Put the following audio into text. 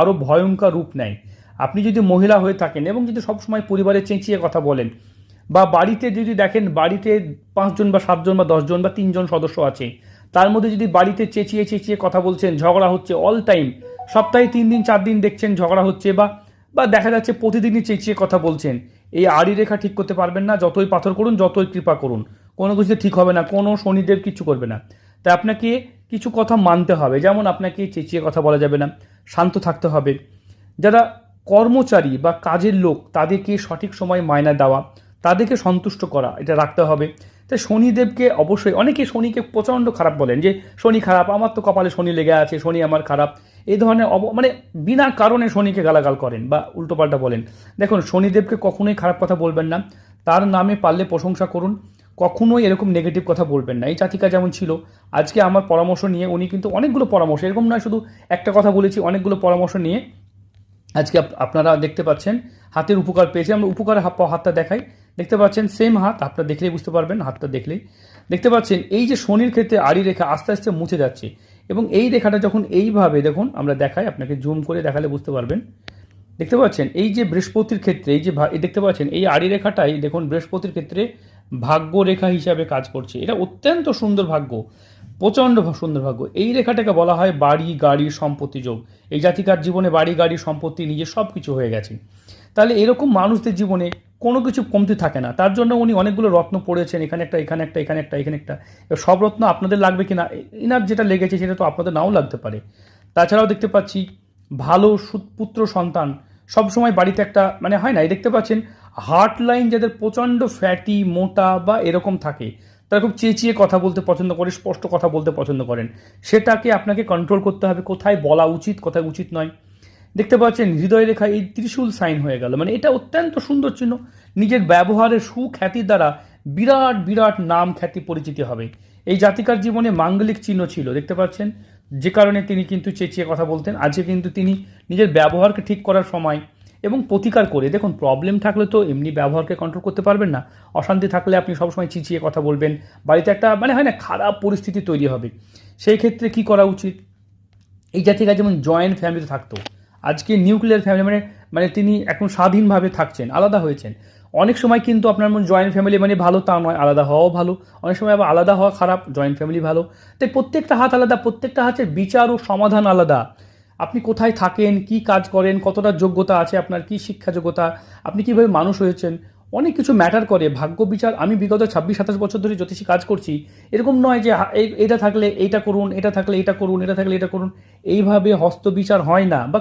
আরও ভয়ঙ্কর রূপ নেয়। আপনি যদি মহিলা হয়ে থাকেন এবং যদি সবসময় পরিবারে চেঁচিয়ে কথা বলেন বা বাড়িতে যদি দেখেন বাড়িতে পাঁচজন বা সাতজন বা দশজন বা তিনজন সদস্য আছে, তার মধ্যে যদি বাড়িতে চেঁচিয়ে চেঁচিয়ে কথা বলছেন, ঝগড়া হচ্ছে অল টাইম সপ্তাহে তিন দিন, চার দিন দেখছেন ঝগড়া হচ্ছে বা বা দেখা যাচ্ছে প্রতিদিনই চেঁচিয়ে কথা বলছেন, এই আড়ি রেখা ঠিক করতে পারবেন না, যতই পাথর করুন, যতই কৃপা করুন। কোনো কিছুতে ঠিক হবে না, কোনো শনিদেব কিছু করবে না। তাই আপনাকে কিছু কথা মানতে হবে। যেমন আপনাকে চেঁচিয়ে কথা বলা যাবে না। শান্ত থাকতে হবে। যারা কর্মচারী বা কাজের লোক, তাদেরকে সঠিক সময় মায়না দেওয়া, তাদেরকে সন্তুষ্ট করা, এটা রাখতে হবে। তাই শনিদেবকে অবশ্যই, অনেকে শনিকে প্রচণ্ড খারাপ বলেন যে, শনি খারাপ, আমার তো কপালে শনি লেগে আছে, শনি আমার খারাপ। এই ধরনের অব মানে বিনা কারণে শনিকে গালাগাল করেন বা উল্টোপাল্টা বলেন। দেখুন, শনিদেবকে কখনোই খারাপ কথা বলবেন না। তার নামে পারলে প্রশংসা করুন। কখনোই এরকম নেগেটিভ কথা বলবেন না। এই জাতিকা যেমন ছিল, আজকে আমার পরামর্শ নিয়ে উনি কিন্তু অনেকগুলো পরামর্শ, এরকম নয় শুধু একটা কথা বলেছি, অনেকগুলো পরামর্শ নিয়ে আজকে আপ- আপনারা দেখতে পাচ্ছেন, হাতের উপকার পেয়েছে। আমরা উপকারের হাত হাতটা দেখাই। দেখতে পাচ্ছেন সেম হাত আপনারা দেখলেই বুঝতে পারবেন, হাতটা দেখলেই। দেখতে পাচ্ছেন, এই যে শনির ক্ষেত্রে আড়ি রেখা আস্তে আস্তে মুছে যাচ্ছে এবং এই রেখাটা যখন এইভাবে দেখুন, আমরা দেখাই, আপনাকে জুম করে দেখালে বুঝতে পারবেন। দেখতে পাচ্ছেন, এই যে বৃহস্পতির ক্ষেত্রে, এই যে দেখতে পাচ্ছেন, এই আড়ি রেখাটাই দেখুন বৃহস্পতির ক্ষেত্রে ভাগ্য রেখা হিসাবে কাজ করছে। এটা অত্যন্ত সুন্দর ভাগ্য, প্রচণ্ড সুন্দর ভাগ্য। এই রেখাটাকে বলা হয় বাড়ি, গাড়ি, সম্পত্তি যোগ। এই জাতিকার জীবনে বাড়ি, গাড়ি, সম্পত্তি, নিজে সব কিছু হয়ে গেছে। তাহলে এরকম মানুষদের জীবনে কোনো কিছু কমতি থাকে না। তার জন্য উনি অনেকগুলো রত্ন পড়েছেন, এখানে একটা এখানে একটা এখানে একটা এখানে একটা। সব রত্ন আপনাদের লাগবে কি না এনার যেটা লেগেছে সেটা তো আপনাদের নাও লাগতে পারে। তাছাড়াও দেখতে পাচ্ছি, ভালো পুত্র সন্তান সবসময় বাড়িতে একটা মানে হয় না, এই দেখতে পাচ্ছেন হার্ট লাইন যাদের প্রচণ্ড ফ্যাটি মোটা বা এরকম থাকে, তারা খুব চেঁচিয়ে কথা বলতে পছন্দ করে, স্পষ্ট কথা বলতে পছন্দ করেন। সেটাকে আপনাকে কন্ট্রোল করতে হবে, কোথায় বলা উচিত, কোথায় উচিত নয়। দেখতে পাচ্ছেন, হৃদয় রেখা এই ত্রিশূল সাইন হয়ে গেল। মানে এটা অত্যন্ত সুন্দর চিহ্ন। নিজের ব্যবহারের সুখ্যাতির দ্বারা বিরাট বিরাট নাম খ্যাতি পরিচিতি হবে। এই জাতিকার জীবনে মাঙ্গলিক চিহ্ন ছিল, দেখতে পাচ্ছেন? যে কারণে তিনি কিন্তু চেঁচিয়ে কথা বলতেন। আজকে কিন্তু তিনি নিজের ব্যবহারকে ঠিক করার সময় এবং প্রতিকার করে, দেখুন প্রবলেম থাকলে তো এমনি ব্যবহারকে কন্ট্রোল করতে পারবেন না। অশান্তি থাকলে আপনি সবসময় চিচিয়ে কথা বলবেন। বাড়িতে একটা মানে হয় না, খারাপ পরিস্থিতি তৈরি হবে। সেই ক্ষেত্রে কি করা উচিত? এই জাতিকা যেমন জয়েন্ট ফ্যামিলিতে থাকতো। আজকে নিউক্লিয়ার ফ্যামিলি মানে মানে তিনি এখন স্বাধীনভাবে থাকছেন, আলাদা হয়েছেন। অনেক সময় কিন্তু আপনার মনে জয়েন্ট ফ্যামিলি মানে ভালো তা নয়, আলাদা হওয়াও ভালো। অনেক সময় আবার আলাদা হওয়া খারাপ জয়েন্ট ফ্যামিলি ভালো। তাই প্রত্যেকটা হাত আলাদা, প্রত্যেকটা হাতের বিচার ও সমাধান আলাদা। আপনি কোথায় থাকেন, কি কাজ করেন, কতটা যোগ্যতা আছে আপনার, কি শিক্ষা যোগ্যতা, আপনি কীভাবে মানুষ হয়েছেন, অনেক কিছু ম্যাটার করে। ভাগ্য বিচার, আমি বিগত ছাব্বিশ, সাতাশ বছর ধরে জ্যোতিষী কাজ করছি, এরকম নয় যে এটা থাকলে এইটা করুন, এটা থাকলে এটা করুন, এটা থাকলে এটা করুন। এইভাবে হস্তবিচার হয় না। বা